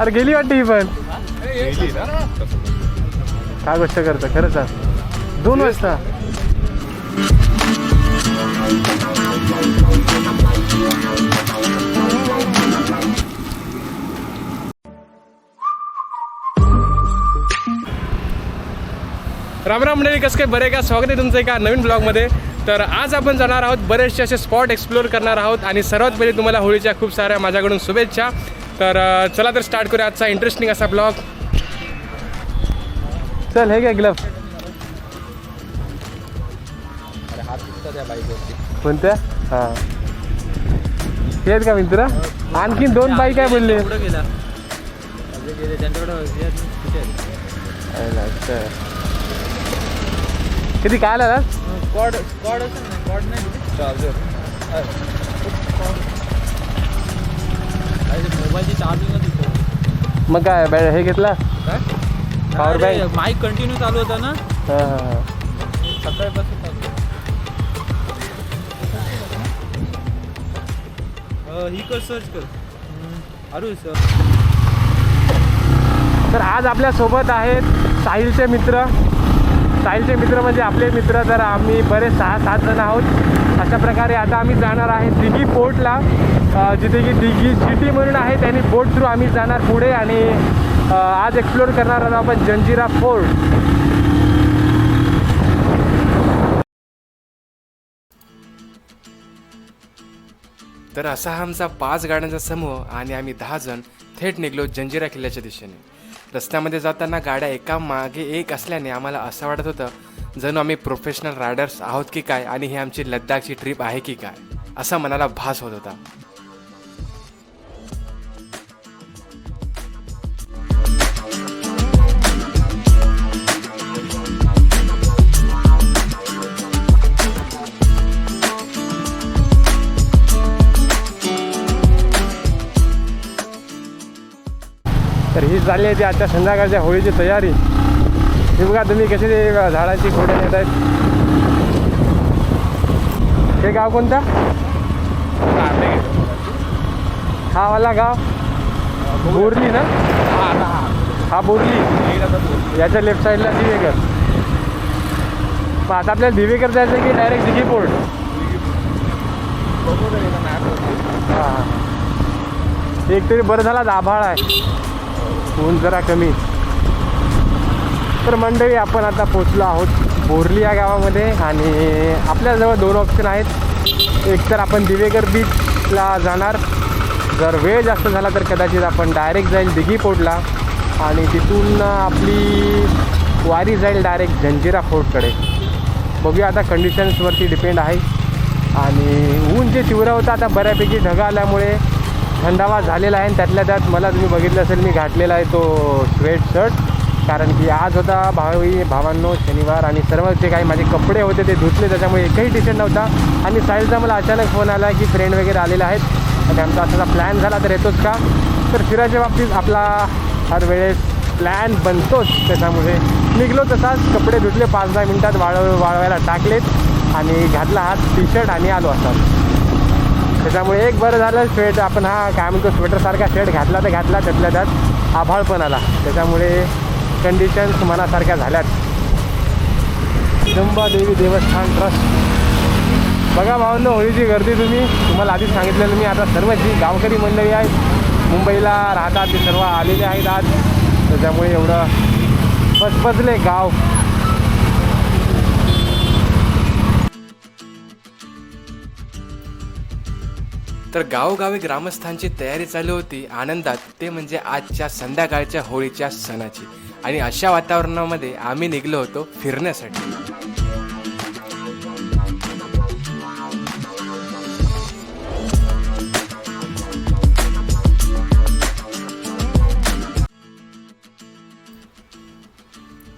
अरे गेली वाटते ही पण. काय गोष्ट करतं खरं सांग दोन वाजता. रामराम मंडळी कसं काय? बरे का? स्वागत आहे तुमचं एका नवीन ब्लॉगमध्ये. तर आज आपण जाणार आहोत बरेचसे असे स्पॉट एक्सप्लोअर करणार आहोत. आणि सर्वात पहिले तुम्हाला होळीच्या खूप साऱ्या माझ्याकडून शुभेच्छा. तर चला तर स्टार्ट करूया आजचा इंटरेस्टिंग असा ब्लॉग चल हे काय ग्लव कोणत्या? हां. हे आहेत का मित्र? आणखीन दोन बाईक काय बोलले. किती काय आला स्क्वॉड स्क्वॉड असेल मोबाईलची मग काय बॅ- हे घेतला? काय? Power bank? माईक कंटिन्यू चालू होता ना? हां हां हां. सकाळपासून चालू अं, ही कर सर्च कर. अरू सर तर आज आपल्यासोबत आहेत साहिलचे मित्र. साहिलचे मित्र म्हणजे आपले मित्र तर आम्ही बरेच सहा सात जण आहोत. अशा प्रकारे आता आम्ही जाणार आहे दिघी पोर्टला. जिथे की दिघी सिटी म्हणून आहे त्यांनी बोट थ्रू आम्ही जाणार पुढे आणि आज एक्सप्लोर करणार आहोत आपण जंजिरा फोर्ट तर असा हा आमचा पाच गाड्यांचा समूह आणि आम्ही दहा जण थेट निघलो जंजिरा किल्ल्याच्या दिशेने. रस्त्यामध्ये जाताना गाड्या एका मागे एक असल्याने आम्हाला असं वाटत होतं जणू आम्ही प्रोफेशनल रायडर्स आहोत की काय आणि ही आमची लद्दाखची ट्रिप आहे की काय असा मनाला भास होत होता. झाली आहे ती आजच्या संध्याकाळच्या होळीची तयारी. हे बघा तुम्ही कसे ते झाडाची खोडे येत आहेत हे गाव कोणतं? हा वाला गाव. बोरली ना? हा बोरली. याच्या लेफ्ट साईडला दिवेकर मग आता आपल्याला दिवेकर जायचं की डायरेक्ट दिघी पोर्ट हां एक तरी बरं झाला आभाळ आहे. ऊन जरा कमी. तर मंडळी आपण आता पोचलो आहोत बोरली या गावामध्ये आणि आपल्याजवळ दोन ऑप्शन आहेत. एक तर आपण दिवेगर बीचला जाणार. जर वेळ जास्त झाला तर कदाचित आपण डायरेक्ट जाईल दिघी पोर्टला आणि तिथून आपली वारी जाईल डायरेक्ट जंजिरा फोर्टकडे. बघूया आता कंडिशन्सवरती डिपेंड आहे. आणि ऊन जे तीव्र होतं आता बऱ्यापैकी ढगा आल्यामुळे थंडावा झालेला आहे आणि त्यातल्या त्यात मला तुम्ही बघितलं असेल मी घातलेला आहे तो स्वेट शर्ट कारण की आज होता भावी भावांनो शनिवार आणि सर्व जे काही माझे कपडे होते ते धुतले त्याच्यामुळे एकही टी शर्ट नव्हता. आणि साहिलचा मला अचानक फोन आला की फ्रेंड वगैरे आलेले आहेत. आणि आमचा असा प्लॅन झाला तर येतोच का? तर फिरायच्या बाबतीत आपला हर वेळेस प्लॅन बनतोच. त्याच्यामुळे निघलो तसाच. कपडे धुतले पाच दहा मिनटात वाळ वाळवायला टाकलेत. आणि घातला हात टी शर्ट आणि आलो असा त्याच्यामुळे एक बरं झालं स्वेट आपण हा काय म्हणतो स्वेटरसारखा शर्ट घातला तर घातला त्यातल्या त्यात. आभाळ पण आला. त्याच्यामुळे कंडिशन्स मनासारख्या झाल्यात. देवी देवस्थान ट्रस्ट बघा भावांनो होळीची गर्दी तुम्ही तुम्हाला आधीच सांगितलेलं मी. आता सर्व जी गावकरी मंडळी आहेत मुंबईला राहतात ते सर्व आलेले आहेत आज. त्याच्यामुळे एवढं पचपचले गाव. तर गावोगावी ग्रामस्थांची तयारी चालू होती. आनंदात ते म्हणजे आजच्या संध्याकाळच्या होळीच्या सणाची. आणि अशा वातावरणामध्ये आम्ही निघलो होतो फिरण्यासाठी.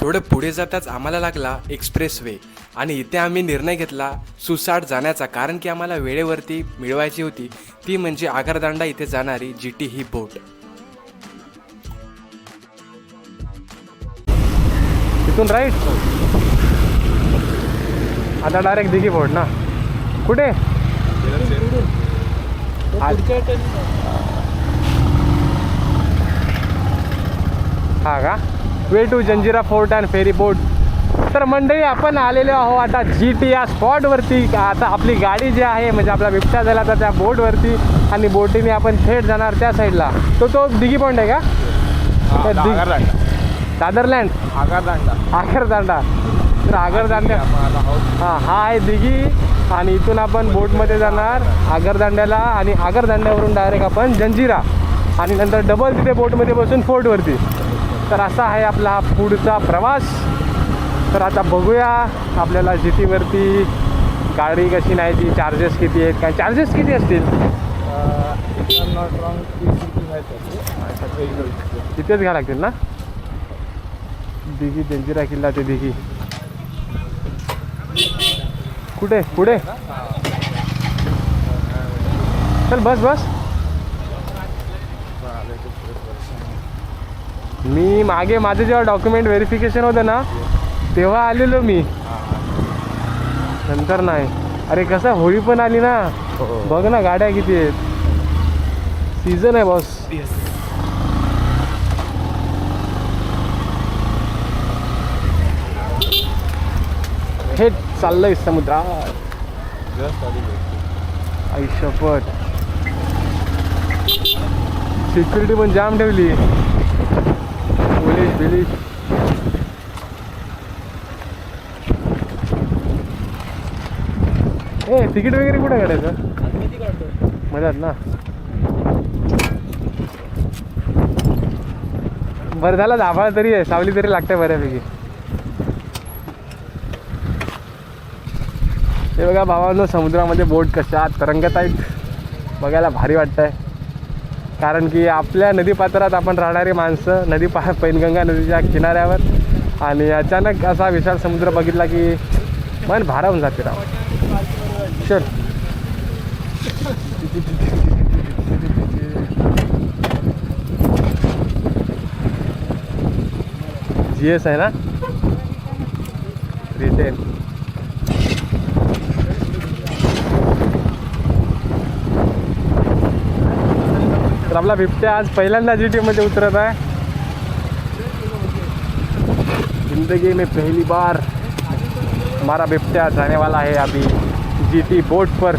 थोडं पुढे जाताच आम्हाला लागला एक्सप्रेस वे. आणि इथे आम्ही निर्णय घेतला सुसाट जाण्याचा. कारण की आम्हाला वेळेवरती मिळवायची होती. ती म्हणजे आगरदांडा इथे जाणारी जी टी ही बोट. तिथून राईट आता डायरेक्ट दिघी बोट ना. कुठे? हा का? Way to Janjira fort and ferry boat. तर मंडळी आपण आलेलो आहो आता जी टी या स्पॉटवरती आता आपली गाडी जी आहे म्हणजे आपला बिबट्या झाला तर त्या बोटवरती आणि बोटीने आपण थेट जाणार त्या साईडला तो तो दिघी पॉइंट आहे का? दादरलँड आगरदांडा. तर आगरदांड्या हां हा आहे दिघी आणि इथून आपण बोटमध्ये जाणार आगरदांड्याला आणि आगरदांड्यावरून डायरेक्ट आपण जंजिरा आणि नंतर डबल तिथे बोटमध्ये बसून फोर्टवरती तर असा आहे आपला हा पुढचा प्रवास. तर आता बघूया आपल्याला जी टीवरती गाडी कशी नाही ती चार्जेस किती आहेत काय चार्जेस किती असतील? तिथेच घ्या लागतील ना? दिघी जंजिरा किल्ला ते दिघी. कुठे? पुढे? चल बस बस. मी मागे माझं जेव्हा डॉक्युमेंट व्हेरिफिकेशन होतं ना तेव्हा आलेलो मी. नंतर नाही. अरे कसं होळी पण आली ना. बघ ना गाड्या किती आहेत. सीझन आहे बॉस हे चाललंय समुद्रात आयुष्यपट सिक्युरिटी पण जाम ठेवली. पोलीस बिलीस. ए तिकीट वगैरे कुठे काढायचं? मजात ना? बरं झालं दाभाळ तरी आहे. सावली तरी लागते बऱ्यापैकी. हे बघा भावांनो समुद्रामध्ये बोट कशा तरंगत आहेत. बघायला भारी वाटतंय. कारण की आपल्या नदीपात्रात आपण राहणारी माणसं नदी पा पैनगंगा नदीच्या किनाऱ्यावर. आणि अचानक असा विशाल समुद्र बघितला की मन भारावून जाते राव. चल जी एस आहे ना? रिटेल तर आपला बिबट्या आज पहिल्यांदा जी टी मध्ये उतरत आहे. जिंदगी में पहली बार हमारा बिबट्या जाने वाला है अभी. जी टी बोट पर।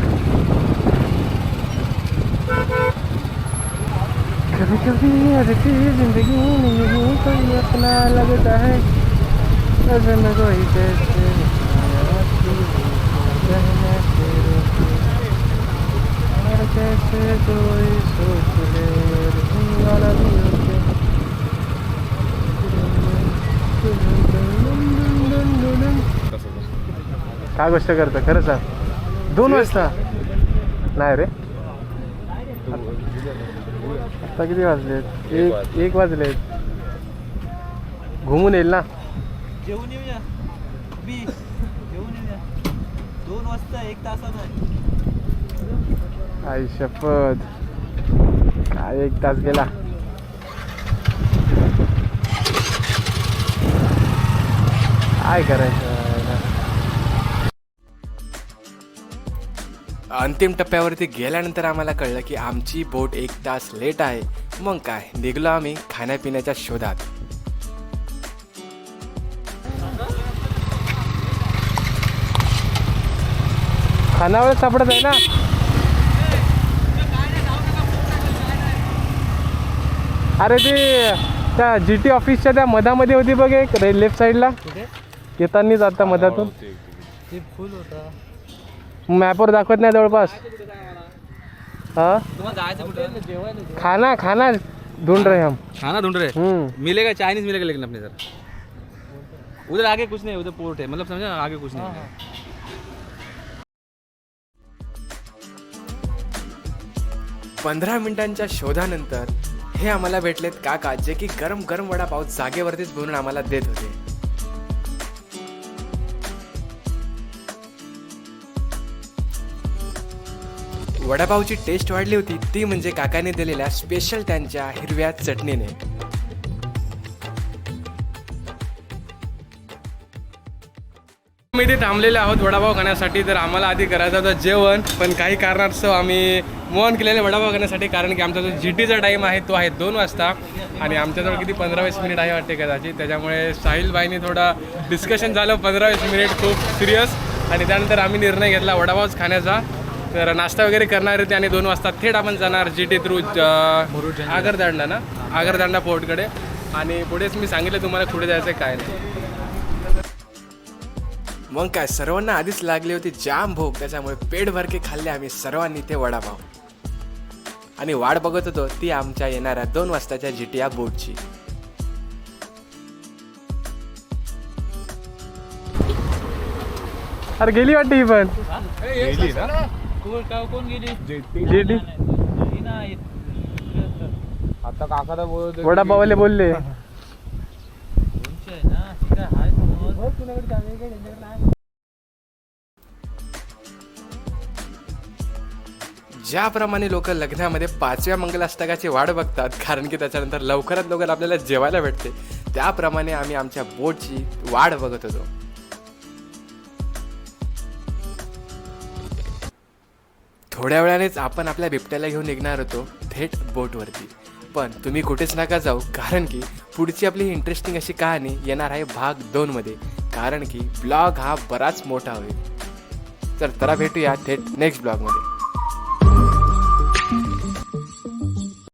कभी कभी ऐसी ज़िंदगी नहीं कोई अपना लगता है। नज़र न कोई कैसे रहना कैसे कोई सोच ले वाला भी होते काय गोष्ट करतं? खरं सांग. दोन वाजता. नाही रे. आता किती वाजलेत? एक एक वाजलेत. घुमून येईल ना? जेवून येऊया. बी जेवून येऊया. दोन वाजता एक तासानं आई शपथ. काय एक तास गेला? काय करायचं? अंतिम टप्प्यावरती गेल्यानंतर आम्हाला कळलं की आमची बोट एक तास लेट आहे. मग काय? निघलो आम्ही खाण्यापिण्याच्या शोधात. खानावळ सापडत आहे ना? अरे ते त्या जी टी ऑफिसच्या त्या मधामध्ये होती बघ एक लेफ्ट साईडला कुठे? येतानीच आता मधातून. ते फुल होता. मॅपवर दाखवत नाही जवळपास. हा? तुम्हाला जायचं कुठे? जेवायला खाना खाना ढूंढ रहे हम. खाना ढूंढ रहे हम्म. मिलेगा चाइनीज मिलेगा लेकिन अपने सर। उधर आगे कुछ नहीं उधर पोर्ट है। मतलब समझा आगे कुछ नहीं है। पंधरा मिनिटांच्या शोधानंतर हे आम्हाला भेटलेत काका जे की गरम गरम वडापाव जागेवरतीच बनवून आम्हाला देत होते. वडापावची टेस्ट वाढली होती. ती म्हणजे काकाने दिलेल्या स्पेशल त्यांच्या हिरव्या चटणीने. आम्ही इथे थांबलेले आहोत वडापाव खाण्यासाठी तर आम्हाला आधी करायचं होतं जेवण पण काही कारणास्तव आम्ही मोहन केलेले वडापाव खाण्यासाठी कारण की आमचा जो जी टीचा टाईम आहे तो आहे दोन वाजता. आणि आमच्याजवळ किती पंधरा वीस मिनिट आहे वाटते कदाचित. त्याच्यामुळे साहिलबाईंनी थोडं थोडा डिस्कशन झालं पंधरा वीस मिनिट खूप सिरियस आणि त्यानंतर आम्ही निर्णय घेतला वडापावच खाण्याचा. तर नाश्ता वगैरे करणार होते आणि दोन वाजता थेट आपण जाणार जी टी थ्रू आगरदांडा ना? आगरदांडा फोर्टकडे आणि पुढेच मी सांगितलं तुम्हाला पुढे जायचं काय नाही. मग काय सर्वांना आधीच लागली होती जाम भूक त्याच्यामुळे पेट भरके खाल्ले आम्ही सर्वांनी ते वडापाव. आणि वाट बघत होतो ती आमच्या येणाऱ्या दोन वाजताच्या जी टी या बोटची. अरे गेली वाटते ही पण. गेली ना? कोण का कोण गेली? ही नाही आता काकाला बोलत वडापावले बोलले. तुमची आहे ना ती काय हाय समज ज्याप्रमाणे लोक लग्नामध्ये पाचव्या मंगलाष्टकाची वाट बघतात कारण की त्याच्यानंतर लवकरात लवकर आपल्याला जेवायला भेटते त्याप्रमाणे आम्ही आमच्या बोटची वाट बघत होतो. थोड्या वेळानेच आपण आपल्या बिबट्याला घेऊन निघणार होतो थेट बोटवरती. पण तुम्ही कुठेच नका जाऊ कारण की पुढची आपली इंटरेस्टिंग अशी कहाणी येणार आहे भाग दोनमध्ये कारण की ब्लॉग हा बराच मोठा होईल. तर चला भेटूया थेट नेक्स्ट ब्लॉगमध्ये